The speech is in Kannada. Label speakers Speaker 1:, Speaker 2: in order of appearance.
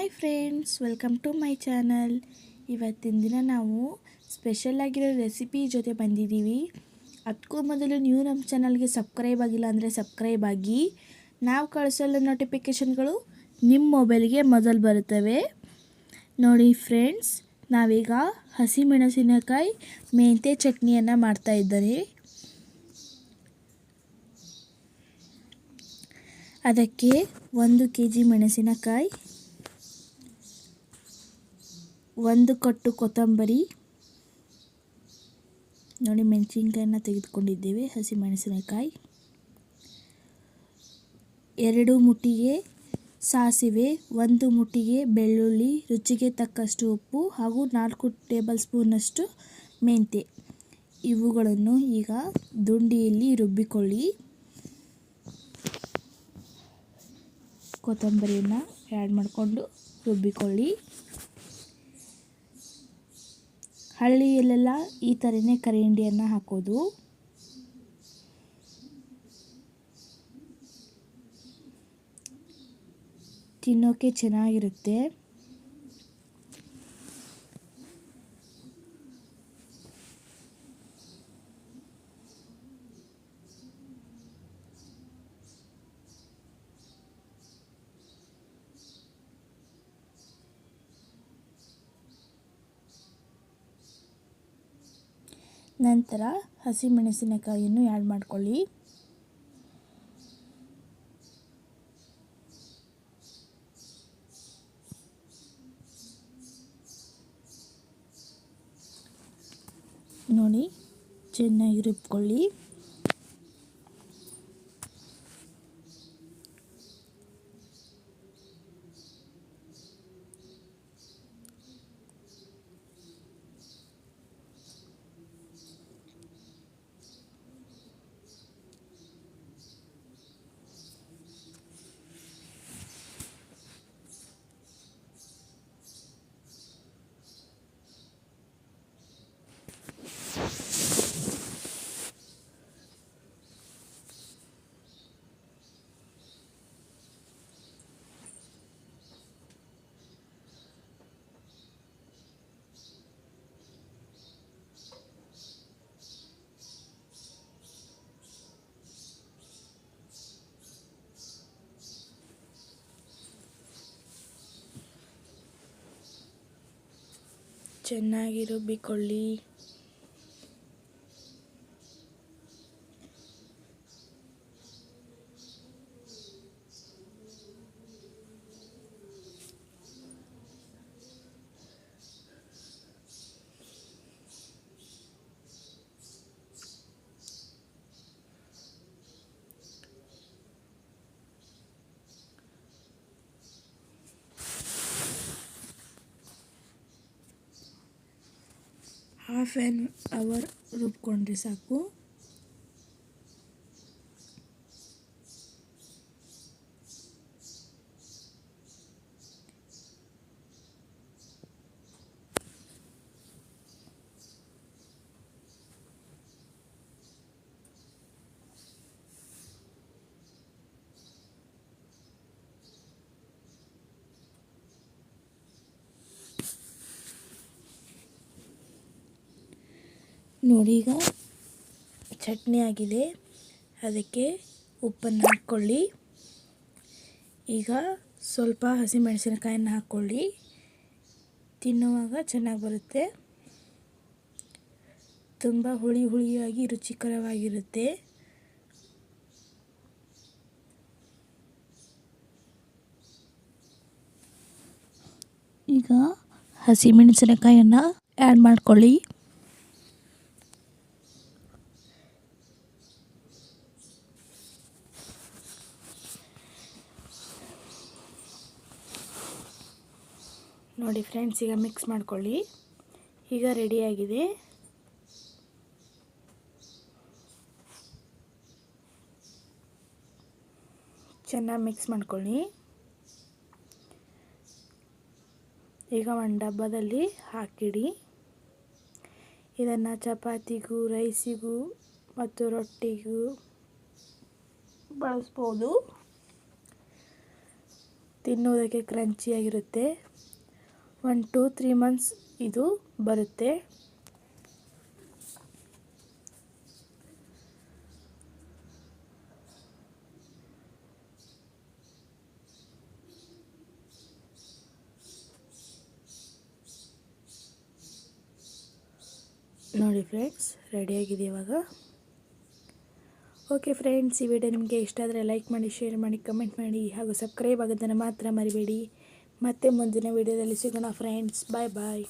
Speaker 1: Hi friends, welcome to my channel. ಇವತ್ತಿನ ದಿನ ನಾವು ಸ್ಪೆಷಲ್ ಆಗಿರೋ ರೆಸಿಪಿ ಜೊತೆ ಬಂದಿದ್ದೀವಿ. ಅದಕ್ಕೂ ಮೊದಲು ನೀವು ನಮ್ಮ ಚಾನಲ್ಗೆ ಸಬ್ಸ್ಕ್ರೈಬ್ ಆಗಿಲ್ಲ ಅಂದರೆ ಸಬ್ಸ್ಕ್ರೈಬ್ ಆಗಿ. ನಾವು ಕಳಿಸಲು ನೋಟಿಫಿಕೇಷನ್ಗಳು ನಿಮ್ಮ ಮೊಬೈಲ್ಗೆ ಮೊದಲು ಬರುತ್ತವೆ. ನೋಡಿ ಫ್ರೆಂಡ್ಸ್, ನಾವೀಗ ಹಸಿಮೆಣಸಿನಕಾಯಿ ಮೆಂತ್ಯ ಚಟ್ನಿಯನ್ನು ಮಾಡ್ತಾ ಇದ್ದೀನಿ ಅದಕ್ಕೆ ಒಂದು ಕೆ ಜಿ ಮೆಣಸಿನಕಾಯಿ ಒಂದು ಕಟ್ಟು ಕೊತ್ತಂಬರಿ. ನೋಡಿ ಮೆಣಸಿನ್ಕಾಯನ್ನ ತೆಗೆದುಕೊಂಡಿದ್ದೇವೆ ಹಸಿ ಮೆಣಸಿನಕಾಯಿ ಎರಡು ಮುಟ್ಟಿಗೆ ಸಾಸಿವೆ, ಒಂದು ಮುಟ್ಟಿಗೆ ಬೆಳ್ಳುಳ್ಳಿ, ರುಚಿಗೆ ತಕ್ಕಷ್ಟು ಉಪ್ಪು ಹಾಗೂ ನಾಲ್ಕು ಟೇಬಲ್ ಸ್ಪೂನಷ್ಟು ಮೆಂತೆ ಇವುಗಳನ್ನು ಈಗ ದುಂಡಿಯಲ್ಲಿ ರುಬ್ಬಿಕೊಳ್ಳಿ. ಕೊತ್ತಂಬರಿಯನ್ನು ಆ್ಯಡ್ ಮಾಡಿಕೊಂಡು ರುಬ್ಬಿಕೊಳ್ಳಿ. ಹಳ್ಳಿಯಲ್ಲೆಲ್ಲ ಈ ಥರನೇ ಕರಿಹಿಂಡಿಯನ್ನು ಹಾಕೋದು. ತಿನ್ನೋಕ್ಕೆ ಚೆನ್ನಾಗಿರುತ್ತೆ. ನಂತರ ಹಸಿಮೆಣಸಿನಕಾಯಿಯನ್ನು ಆ್ಯಡ್ ಮಾಡ್ಕೊಳ್ಳಿ. ನೋಡಿ ಚೆನ್ನಾಗಿ ರುಬ್ಕೊಳ್ಳಿ. ಚೆನ್ನಾಗಿ ರುಬ್ಬಿಕೊಳ್ಳಿ ಹಾಫ್ ಆ್ಯನ್ ಅವರ್ ರುಬ್ಕೊಂಡ್ರೆ ಸಾಕು. ನೋಡಿ ಈಗ ಚಟ್ನಿ ಆಗಿದೆ. ಅದಕ್ಕೆ ಉಪ್ಪನ್ನು ಹಾಕ್ಕೊಳ್ಳಿ. ಈಗ ಸ್ವಲ್ಪ ಹಸಿಮೆಣಸಿನಕಾಯನ್ನು ಹಾಕ್ಕೊಳ್ಳಿ. ತಿನ್ನುವಾಗ ಚೆನ್ನಾಗಿ ಬರುತ್ತೆ. ತುಂಬ ಹುಳಿ ಹುಳಿಯಾಗಿ ರುಚಿಕರವಾಗಿರುತ್ತೆ. ಈಗ ಹಸಿಮೆಣಸಿನಕಾಯನ್ನು ಆ್ಯಡ್ ಮಾಡ್ಕೊಳ್ಳಿ. ನೋಡಿ ಫ್ರೆಂಡ್ಸ್, ಈಗ ಮಿಕ್ಸ್ ಮಾಡ್ಕೊಳ್ಳಿ. ಈಗ ರೆಡಿಯಾಗಿದೆ ಚೆನ್ನಾಗಿ ಮಿಕ್ಸ್ ಮಾಡ್ಕೊಳ್ಳಿ. ಈಗ ಒಂದು ಡಬ್ಬದಲ್ಲಿ ಹಾಕಿಡಿ. ಇದನ್ನು ಚಪಾತಿಗೂ ರೈಸಿಗೂ ಮತ್ತು ರೊಟ್ಟಿಗೂ ಬಳಸ್ಬೋದು. ತಿನ್ನೋದಕ್ಕೆ ಕ್ರಂಚಿಯಾಗಿರುತ್ತೆ ಒನ್ ಟೂ ತ್ರೀ ಮಂತ್ಸ್ ಇದು ಬರುತ್ತೆ. ನೋಡಿ ಫ್ರೆಂಡ್ಸ್ ರೆಡಿಯಾಗಿದೆ ಇವಾಗ? ಓಕೆ ಫ್ರೆಂಡ್ಸ್ ಈ ವಿಡಿಯೋ ನಿಮಗೆ ಇಷ್ಟ ಆದರೆ ಲೈಕ್ ಮಾಡಿ ಶೇರ್ ಮಾಡಿ ಕಮೆಂಟ್ ಮಾಡಿ, ಹಾಗೂ ಸಬ್ಸ್ಕ್ರೈಬ್ ಆಗೋದನ್ನು ಮಾತ್ರ ಮರಿಬೇಡಿ. ಮತ್ತೆ ಮುಂದಿನ ವಿಡಿಯೋದಲ್ಲಿ ಸಿಗೋಣ ಫ್ರೆಂಡ್ಸ್ ಬಾಯ್ ಬಾಯ್